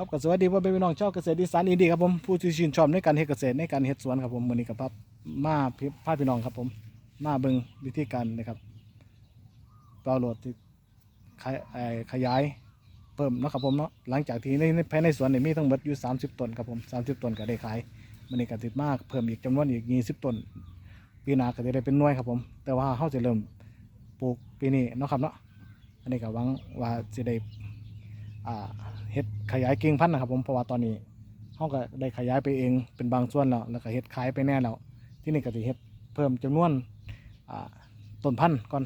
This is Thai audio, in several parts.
ครับก็สวัสดีพ่อแม่พี่น้องชาวเกษตรอีสานอินดีครับผมผู้ที่ชื่นชอบในการเฮ็ดเกษตรในการเฮ็ดสวนครับผมมือนี้กับพับมาพี่พาพี่น้องครับผมมาเบิ่งวิธีการนะครับเปล่าโหลดที่ขยเอ่อขยายเพิ่มนะครับผมเนาะหลังจากที่ในภายในสวนนี่มีทั้งหมดอยู่ 30ต้นครับผม30ต้นก็ได้ขายมื้อนี้ก็ติดมากเพิ่มอีกจำนวนอีก20ต้นปีหน้าก็จะได้เป็นหน่วยครับผม แต่ว่าเฮาจะเริ่มปลูกปีนี้เนาะครับเนาะอันนี้ก็หวังว่าสิได้ เฮ็ดขยายกิ่งพันธุ์นะครับ ผมเพราะว่าตอนนี้เขาก็ได้ขยายไปเองเป็นบางส่วนแล้วแล้วก็เฮ็ดขายไปแน่แล้วที่นี่ก็สิเฮ็ดเพิ่มจำนวนต้นพันธุ์ก่อน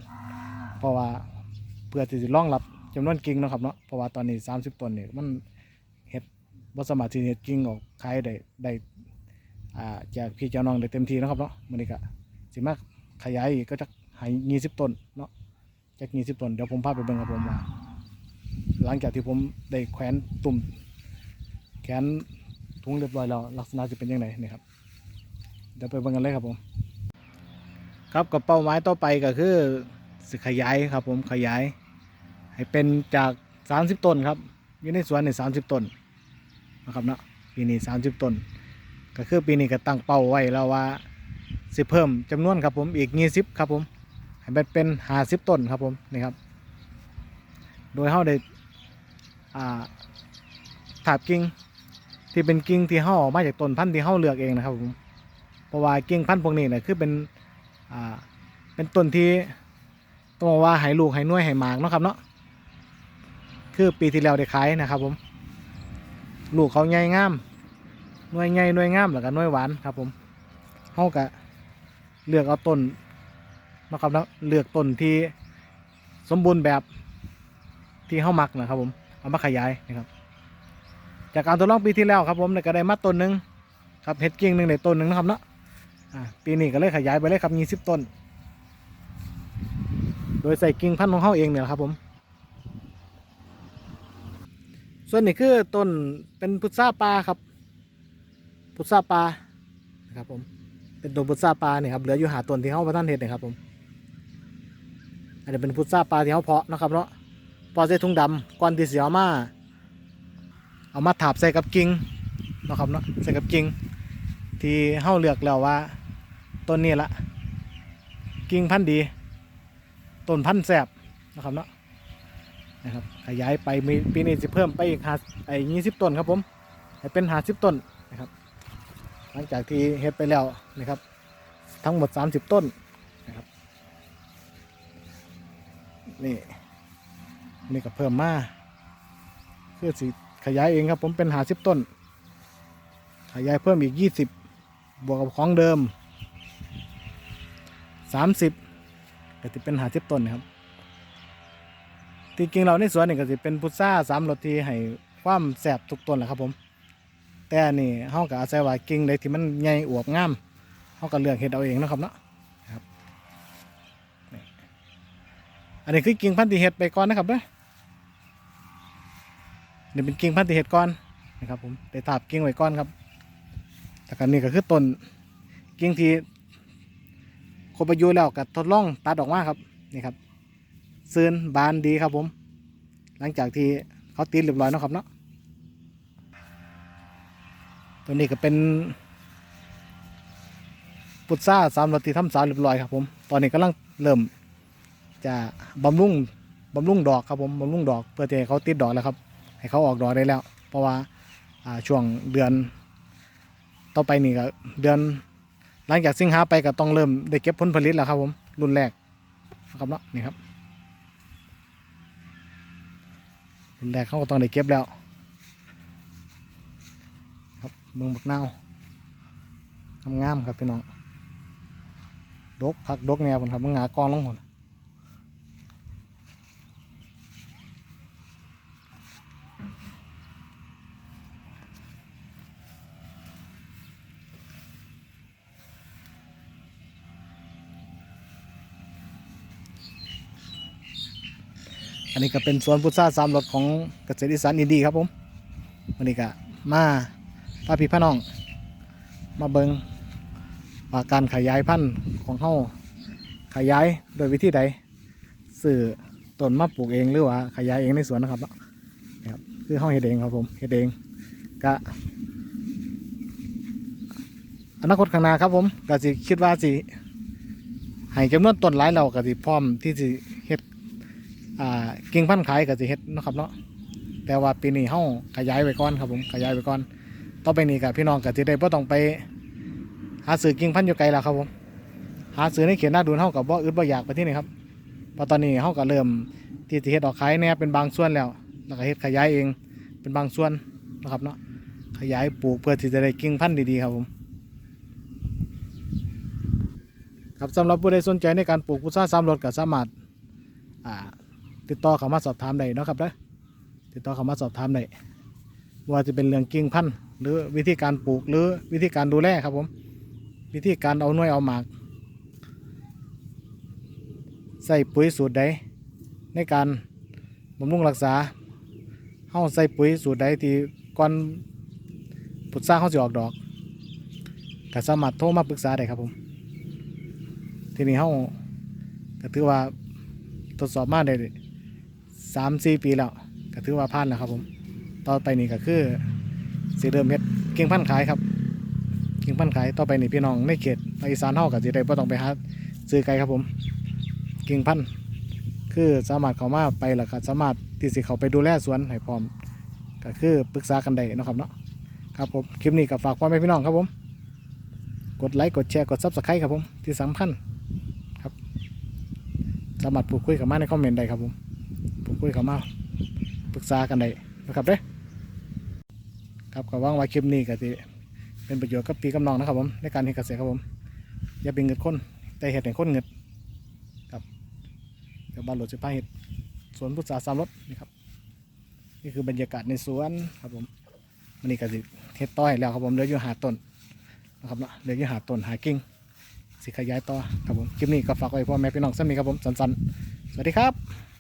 เพราะว่าเพื่อที่จะรองรับจำนวนกิ่งนะครับเนาะเพราะว่าตอนนี้ 30ต้นนี่มันเฮ็ดบ่สามารถที่เฮ็ดกิ่งออกขายได้ได้อ่าจากพี่เจ้าน้องได้เต็มที่นะครับเนาะมื้อนี้ก็สิมาขยายอีกก็จะให้20ต้นเนาะจาก20ต้นเดี๋ยวผมพาไปเบิ่งครับผมว่า หลังจากที่ผมได้แขวนตุ่มแขนทุงเรียบร้อยแล้วลักษณะจะเป็นยังไงนี่ครับเดี๋ยวไปเบิ่งกันเลยครับผม ครับกับเป้าหมายต่อไปก็คือสิขยายครับผมขยาย ให้เป็นจาก 30 ต้นครับอยู่ในสวนนี่30ต้นนะครับเนาะปีนี้30ต้น ก็คือปีนี้ก็ตั้งเป้าไว้แล้วว่าสิเพิ่มจำนวนครับผมอีก20ครับผมให้มันเป็น50ต้นครับผมนี่ครับ โดยเฮาได้อ่าถาบกิ่งที่เป็นกิ่งที่เฮาออกมาจากต้นพันธุ์ที่เฮาเลือกเองนะครับผมเพราะว่ากิ่งพันธุ์พวกนี้เนี่ยคือเป็นอ่าเป็นต้นที่ต้องบอกว่าให้ลูกให้หน่วยให้หมากเนาะครับเนาะคือปีที่แล้วได้ขายนะครับผมลูกเขาใหญ่งามหน่วยใหญ่หน่วยงามแล้วก็หน่วยหวานครับผมเฮาก็เลือกเอาต้นนะครับเนาะเลือกต้นที่สมบูรณ์แบบ ที่เข้ามักนะครับผมเอามาขยายนะครับ จากการทดลองปีที่แล้วครับผมเนี่ยก็ได้มาต้นหนึ่งครับเห็ดกิ่งหนึ่งในต้นหนึ่งนะครับเนาะปีนี้ก็เลยขยายไปเลยครับยี่สิบต้น โดยใส่กิ่งพันธุ์ของเขาเองเนี่ยครับผม ส่วนนี้คือต้นเป็นพุทราปลาครับ พุทราปลานะครับผมเป็นต้นพุทราปลาเนี่ยครับเหลืออยู่หาต้นที่เขาประทานเห็ดนะครับผมอันนี้เป็นพุทราปลาที่เขาเพาะนะครับเนาะ พอใส่ถุงดำก่อนที่เสียมาเอามาถาบใส่กับกิ่งนะครับเนาะใส่กับกิ่งที่เฮาเลือกแล้วว่าต้นนี้ละกิ่งพันธุ์ดีต้นพันธุ์แสบนะครับเนาะนะครับขยายไปมีปีนี้จะเพิ่มไปอีกหาไอ้ยี่สิบต้นครับผมให้เป็นหาสิบต้นนะครับ หลังจากที่เฮ็ดไปแล้วนะครับ ทั้งหมด30ต้นนะครับนี่ นี่ก็เพิ่มมาคือสิขยายเองครับ ผมเป็นหาสิบต้น ขยายเพิ่มอีกยี่สิบบวกกับของเดิมสามสิบก็จะเป็นหาสิบต้นนะครับที่จริงเราในสวนนี่ก็จะเป็นพุทราสามรสที่ให้ความแสบทุกต้นแหละครับผม แต่นี่เฮาก็อาศัยว่ากิ่งใดที่มันใหญ่อวบงามเฮาก็เลือกเฮ็ดเอาเองนะครับเนาะอันนี้คือกิ่งพันธุ์ที่เห็ดไปก่อนนะครับเนาะ เด้อนี่เป็นกิ่งพันธุ์ที่เห็ดก่อนนะครับผมได้ตาบกิ่งไว้ก่อนครับแต่กันนี่ก็คือต้นกิ่งที่ครบอายุแล้วก็ทดลองตัดออกมาครับนี่ครับซืนบานดีครับผม หลังจากที่เขาตีเรียบร้อยนะครับเนาะตัวนี้ก็เป็นปุตซ่าสามรสที่ทำสารเรียบร้อยครับผมตอนนี้กำลังเริ่มจะบำรุงบำรุงดอกครับผมบำรุงดอกเพื่อที่ให้เขาติดดอกแล้วครับ ให้เขาออกดอกได้แล้ว เพราะว่าช่วงเดือน ต่อไปนี่ก็เดือน หลังจากสิงหาไปก็ต้องเริ่มได้เก็บผลผลิตแล้วครับผมรุ่นแรกนะครับเนาะนี่ครับรุ่นแรกเขาก็ต้องได้เก็บแล้ว ครับเมืองบักนาวงามๆครับพี่น้องดกผักดกแนวผมครับมันงากองลงหม อันนี้ก็เป็นสวนพุทราสามรสของเกษตรอีสานอินดีครับผมวันนี้ก็มาพาพี่พี่น้อง มาเบิงว่าการขยายพันธุ์ของเฮาขยายโดยวิธีใดสื่อต้นมาปลูกเองหรือว่าขยายเองในสวนนะครับเนะครับคือเฮาเฮ็ดเองครับผมเฮ็ดเองกะอนาคตข้างหน้าครับผมก็สิคิดว่าสิให้จำนวนต้นหลายเราก็สิพร้อมที่สิ อ่ากิ่งพันธุ์ขายก็สิเฮ็ดนะครับเนาะแต่ว่าปีนี้เฮาขยายไว้ก่อนครับผมขยายไว้ก่อน ต่อไปนี้ก็พี่น้องก็สิได้บ่ต้องไป หาซื้อกิ่งพันธุ์อยู่ไกลแล้วครับผมหาซื้อในเขตหน้าดูนเฮากับบ่อึดบ่อยากไปที่นี่ครับเพราะตอนนี้เฮาก็เริ่มที่จะเฮ็ดออกขายแน่เป็นบางส่วนแล้วแล้วก็เฮ็ดขยายเองเป็นบางส่วนนะครับเนาะขยายปลูกเพื่อที่จะได้กิ่งพันธุ์ดีๆครับผมครับสำหรับผู้ใดสนใจในการปลูกพุทราสามรสก็สามารถอ่า ติดต่อเข้ามาสอบถามได้นะครับเด้อติดต่อเข้ามาสอบถามได้ว่าจะเป็นเรื่องกิ่งพันธุ์หรือวิธีการปลูกหรือวิธีการดูแลครับผม วิธีการเอาหน่วยเอาหมากใส่ปุ๋ยสูตรใดในการบำรุงรักษาเฮาใส่ปุ๋ยสูตรใดที่ก่อนผุดสร้างเขาสิออกดอกก็สามารถโทรมาปรึกษาได้ครับผม ทีนี้เฮาก็ถือว่าทดสอบมาได้ สามสี่ปีแล้วก็ถือว่าผ่านแล้วครับผมต่อไปนี่ก็คือสิเริ่มเฮ็ดเก่งพันธุ์ขายครับกิ่งพันธุ์ขายต่อไปนี่พี่น้องในเขตภาคอีสานเฮาก็สิได้บ่ต้องไปหาซื้อไกลครับผมกิ่งพันธุ์คือสามารถเข้ามาไปแล้วก็สามารถที่สิเขาไปดูแลสวนให้พร้อมก็คือปรึกษากันได้นะครับเนาะครับผมคลิปนี้ก็ฝากพ่อแม่พี่น้องครับผม กดไลค์กดแชร์กด Subscribe ครับผมที่สำคัญครับ สามารถพูดคุยกับมาในคอมเมนต์ได้ครับผม พูดคุยกับมาปรึกษากันได้นะครับเด้ครับก็หวังว่าคลิปนี้ก็สิเป็นประโยชน์กับพี่กับน้องนะครับผมในการเฮ็ดเกษตรครับผม อย่าเป็นเงินคนแต่เห็ดให้คนเงินครับเดี๋ยวบ้านหลวงจะพาเห็ดสวนพุทราสามรสนี่ครับนี่คือบรรยากาศในสวนครับผมมันนี่ก็สิเฮ็ดต้อยแล้วครับผมเหลืออยู่หาต้นนะครับเนาะเหลืออยู่หาต้นหากิ่งสิขยายต่อครับผมคลิปนี้ก็ฝากไว้พ่อแม่พี่น้องสักนี้ครับผมสั้นๆสวัสดีครับ